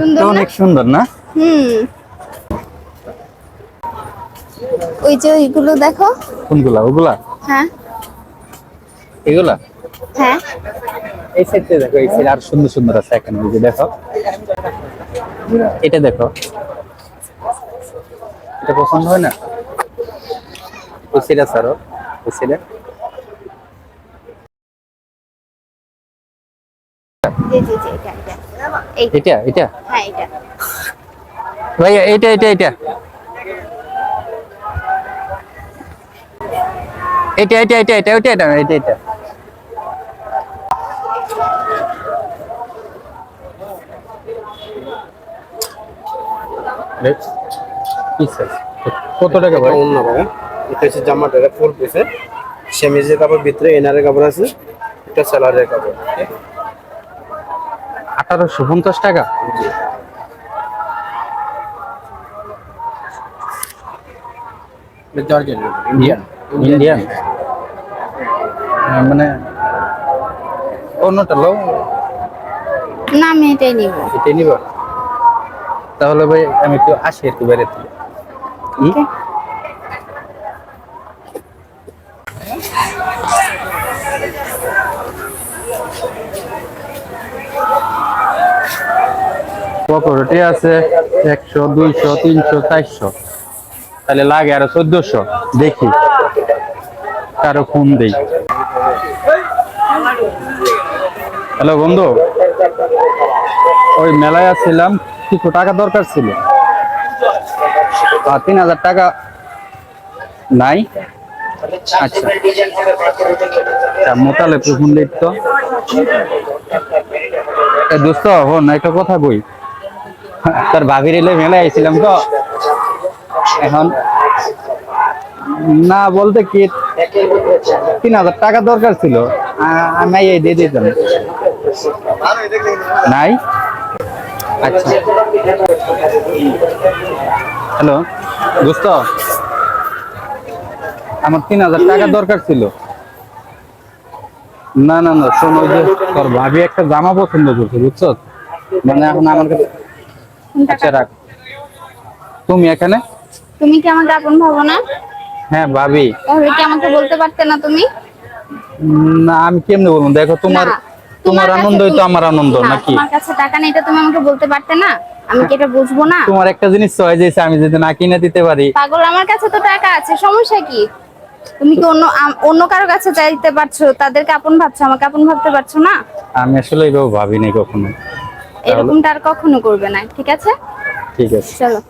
সুন্দর না? অনেক সুন্দর না? হুম। ওই যে ওইগুলো দেখো? কোনগুলা? ওগুলা? হ্যাঁ। এগুলা? হ্যাঁ। এই সাইডে দেখো এই সাইড আর সুন্দর সুন্দর আছে এখানে এই যে দেখো। এটা দেখো। এটা পছন্দ হয় না? ওই সাইড আছে আরও ওই সাইডে এটা এটা। এই এটা এটা? হ্যাঁ এটা। ভাইয়া এটা এটা এটা। এটা এটা এটা এটা ওটা এটা এটা এটা। কি size? কত টাকা ভাই? অন্য ভাই এটা হচ্ছে জামাটা এটা ফুল পিসে সেমিজের কাপড় ভিতরে এনারের কাপড় আছে। এটা স্যালারের কাপড়। আঠারোশো পঞ্চাশ টাকা। ইন্ডিয়ান ইন্ডিয়ান মানে অন্যটা লো না আমি এটাই নিব। এটাই নিবা। তাহলে ভাই আমি একটু আসি একটু বাইরে থেকে। হুম? পকোড়াটি আছে একশো, দুইশো, তিনশো, চারশো। তাহলে লাগে আরও চোদ্দশো। দেখি কারও ফোন দেই। হ্যালো বন্ধু, ওই মেলায় আসছিলাম, কিছু টাকা দরকার ছিল। তিন হাজার টাকা নাই। আচ্ছা। মোতালে ফোন দোস্ত হন একটা কথা কই? তোর ভাবির এলে মেলায় আইছিলাম তো এখন না বলতে কি, তিন হাজার টাকা দরকার ছিল। আমি দিয়ে দিতাম। নাই? আচ্ছা। হ্যালো, দোস্ত। আমার তিন হাজার টাকা দরকার ছিল। না না না, শোন ওই যে তোর ভাবি একটা জামা পছন্দ করছে, বুঝছ? মানে এখন আমার কাছে আচ্ছা রাখ। তুমি এখানে? তুমি কি আমাকে আপন ভাবো না? হ্যাঁ ভাবি। তাহলে কি আমাকে বলতে পারতে না তুমি? না আমি কেমনে বলব? দেখো তোমার তোমার আনন্দই তো আমার আনন্দ নাকি? কাছে টাকা নেই এটা তুমি আমাকে বলতে পারতে না? আমি কি এটা বুঝব না? তোমার একটা জিনিস চয়েস হয়েছে আমি যদি না কিনে দিতে পারি। পাগল আমার কাছে তো টাকা আছে সমস্যা কি? তুমি কি অন্য অন্য কারও কাছে চাইতে পারছ? তাদেরকে আপন ভাবছ আমাকে আপন ভাবতে পারছ না? আমি আসলে এইভাবে ভাবিনি কখনো। এরকমটা আর কখনো করবে না ঠিক আছে? ঠিক আছে। চলো।